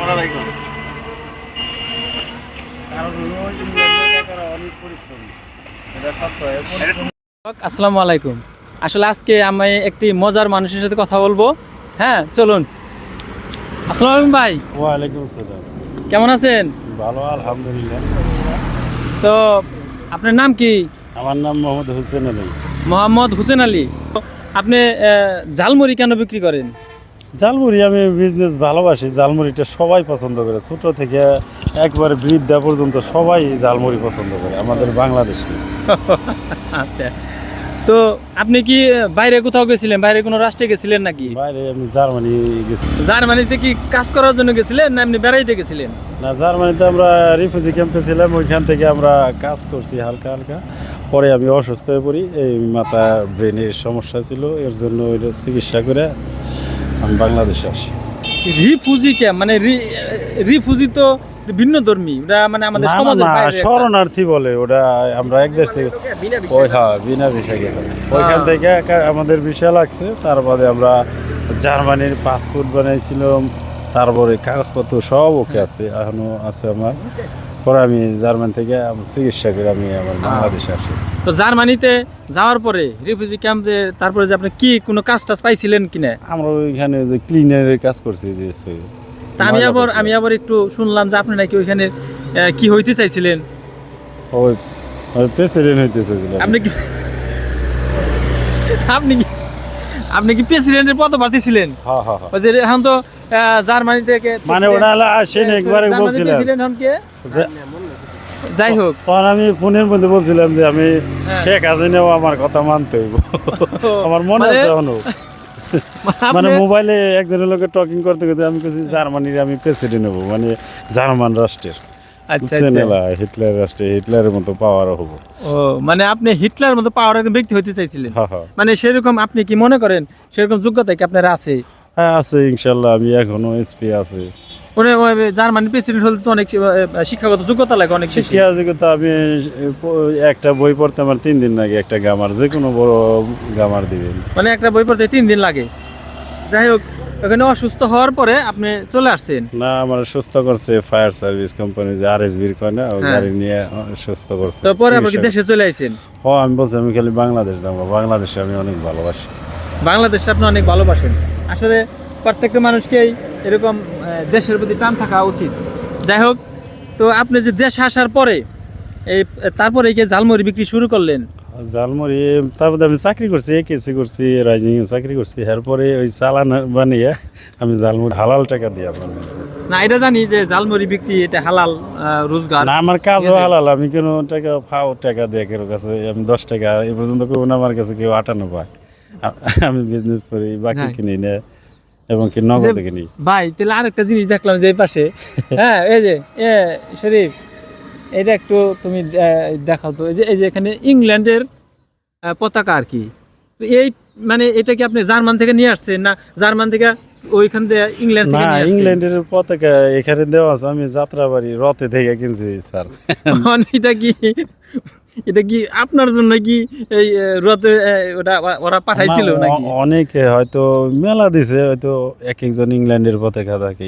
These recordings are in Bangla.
মরা ভাই কারণ হলো অনেক পরিশ্রমী। এটা সত্য। আসসালামু আলাইকুম। আসলে আজকে আমি একটি মজার মানুষের সাথে কথা বলব। হ্যাঁ চলুন। আসসালামু আলাইকুম ভাই। ওয়ালাইকুম আসসালাম। কেমন আছেন? ভালো আলহামদুলিল্লাহ। তো আপনার নাম কি? আমার নাম মোহাম্মদ হোসেন আলী। মোহাম্মদ হোসেন আলী। আপনি ঝালমুড়ি কেন বিক্রি করেন? জালমুড়ি আমি বিজনেস ভালোবাসি জালমুড়িটা সবাই পছন্দ করে। ছোট থেকে একবারে বৃদ্ধা পর্যন্ত সবাই জালমুড়ি পছন্দ করে আমাদের বাংলাদেশে। আচ্ছা। তো আপনি কি বাইরে কোথাও গেছিলেন? বাইরে কোনো রাষ্ট্রে গেছিলেন নাকি? বাইরে আমি জার্মানি গেছি। জার্মানিতে কি কাজ করার জন্য গেছিলেন না এমনি বেড়াইতে গেছিলেন? না জার্মানিতে আমরা রিফিউজি ক্যাম্পে ছিলাম ওইখান থেকে আমরা কাজ করছি হালকা হালকা। পরে আমি অসুস্থ হয়ে পড়ি এই মাথা ব্রেনের সমস্যা ছিল এর জন্য ওইটা চিকিৎসা করে আমি বাংলাদেশে আসি রিফুজি কে মানে রিফুজি তো ভিন্ন ধর্মী ওটা মানে আমাদের একটা- শরণার্থী বলে ওটা আমরা এক দেশ থেকে ওই হ্যাঁ বিনা ভিসা গেছিলাম ওইখান থেকে একা- আমাদের ভিসা লাগছে তার বাদে আমরা জার্মানির পাসপোর্ট বানাইছিলাম তারপরে কাগজপত্র সব ওকে আছে এখনও আছে আমার। পরে আমি জার্মান থেকে চিকিৎসা করে আমি আমার বাংলাদেশে আসি। তো জার্মানিতে যাওয়ার পরে রিফিউজি ক্যাম্পে তারপরে যে আপনি কি কোনো কাজ টাজ পাইছিলেন কিনা আমরা ওইখানে যে ক্লিনারের কাজ করছি যে তা আমি আবার আমি আবার একটু শুনলাম যে আপনি নাকি ওইখানে কি হইতে চাইছিলেন? ওই প্রেসিডেন্ট হইতে চাইছিলাম আপনি কি আপনি কি আপনি কি প্রেসিডেন্টের পদপ্রার্থী ছিলেন? হ্যাঁ হ্যাঁ ওই যে এখন তো জার্মানি থেকে মানে হলো আসেন একবারে জার্মানির যাই হোক। তখন আমি ফোনের মধ্যে বলছিলাম যে আমি হ্যাঁ। শেখ হাসিনাও আমার কথা মানতে হইব। আমার মনে মানে- আছে এখনও। মানে মোবাইলে একজনের লোকে টকিং করতে করতে আমি কিছু জার্মানির আমি প্রেসিডেন্ট হব। মানে জার্মান রাষ্ট্রের। আচ্ছা আচ্ছা। হিটলার রাষ্ট্রে হিটলারের মতো পাওয়ার হব। ও মানে আপনি হিটলার মতো পাওয়ার ব্যক্তি হইতে চাইছিলেন? হ্যাঁ হ্যাঁ। মানে সেরকম আপনি কি মনে করেন সেরকম যোগ্যতা কি আপনার আছে? হ্যাঁ আছে ইনশাল্লাহ। আমি এখনও এসপি আছে। উনি ওই জার্মানি প্রেসিডেন্ট হলে তো অনেক শিক্ষাগত যোগ্যতা লাগে অনেক শিক্ষা যোগ্যতা আমি একটা বই পড়তে আমার তিন দিন লাগে একটা গামার যে কোনো বড় গামার দিবেন। মানে একটা বই পড়তে তিন দিন লাগে। যাই হোক ওখানে অসুস্থ হওয়ার পরে আপনি চলে আসছেন? না আমার সুস্থ করছে ফায়ার সার্ভিস কোম্পানি যে আর এস বির কয় না ওই হ্যাঁ। গাড়ি নিয়ে সুস্থ করছে। তো পরে আপনি দেশে চলে আইছেন? ও আমি বলছি আমি খালি বাংলাদেশ যাব বাংলাদেশে আমি অনেক ভালোবাসি। বাংলাদেশে আপনি অনেক ভালোবাসেন। আসলে প্রত্যেকটা মানুষকেই এরকম দেশের প্রতি টান থাকা উচিত। যাই হোক তো আপনি যে দেশে আসার পরে এই তারপরে এই যে ঝালমুড়ি বিক্রি শুরু করলেন। ঝালমুড়ি তারপরে আমি চাকরি করছি কেসি করছি রাইজিং এ চাকরি করছি। এরপরে ওই চালান বানিয়ে আমি ঝালমুড়ি হালাল টাকা দিই আমার না এটা জানি যে ঝালমুড়ি বিক্রি এটা হালাল রোজগার। না আমার কাজও হালাল আমি কোনো টাকা ফাও টাকা দিয়ে কেউ কাছে আমি দশ টাকা এই পর্যন্ত কেউ না আমার কাছে কেউ আটানো পায়। আমি বিজনেস করি বাকি হ্যাঁ। কিনি না। এবং কি নগদে কিনি ভাই তাহলে আরেকটা জিনিস দেখলাম যে এই পাশে। হ্যাঁ এই যে এ শরীফ এটা একটু তুমি দেখাও তো। এই যে এই যে এখানে ইংল্যান্ডের পতাকা আর কি। এই মানে এটা কি আপনি জার্মান থেকে নিয়ে আসছেন না জার্মান থেকে ওইখান থেকে ইংল্যান্ড থেকে না ইংল্যান্ডের পতাকা এখানে দেওয়া আছে। আমি যাত্রাবাড়ি রথে থেকে কিনছি স্যার। মানে এটা কি? এটা কি আপনার জন্য কি এই রথে ওটা ওরা পাঠাইছিল নাকি? অনেকে হয়তো মেলা দিছে হয়তো এক একজন ইংল্যান্ডের পতাকা থাকে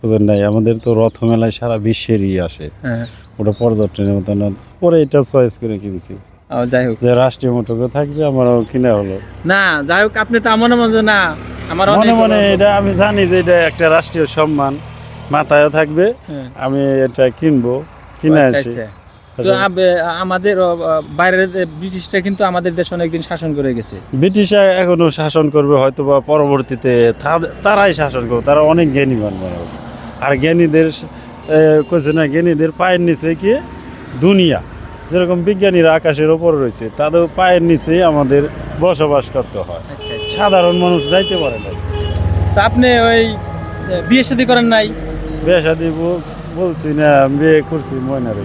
বুঝলেন নাই? আমাদের তো রথ মেলায় সারা বিশ্বেরই আসে। হ্যাঁ। ওটা পর্যটনের মতো না পরে এটা চয়েস করে কিনছি। যাই হোক। যে রাষ্ট্রীয় মোটরকে থাকবে আমারও কিনা হলো। না যাই হোক আপনি তো আমার মনে না আমার মনে মনে এটা আমি জানি যে এটা একটা রাষ্ট্রীয় সম্মান মাথায়ও থাকবে হ্যাঁ। আমি এটা কিনবো কিনে আচ্ছা, আসি। আচ্ছা। তো আমাদের বাইরের ব্রিটিশরা কিন্তু আমাদের দেশ অনেকদিন শাসন করে গেছে। ব্রিটিশরা এখনও শাসন করবে হয়তো বা পরবর্তীতে তারাই শাসন করবে তারা অনেক জ্ঞানীমান মানুষ আর জ্ঞানীদের কইছে না জ্ঞানীদের পায়ের নিচে কি? দুনিয়া। যেরকম বিজ্ঞানীরা আকাশের ওপর রয়েছে তাদের পায়ের নিচে আমাদের বসবাস করতে হয়। আচ্ছা আচ্ছা। সাধারণ মানুষ যাইতে পারে না। তো আপনি ওই বিয়ে শাদী করেন নাই? বিয়ে শাদি বলছি না বিয়ে করছি ময়নারে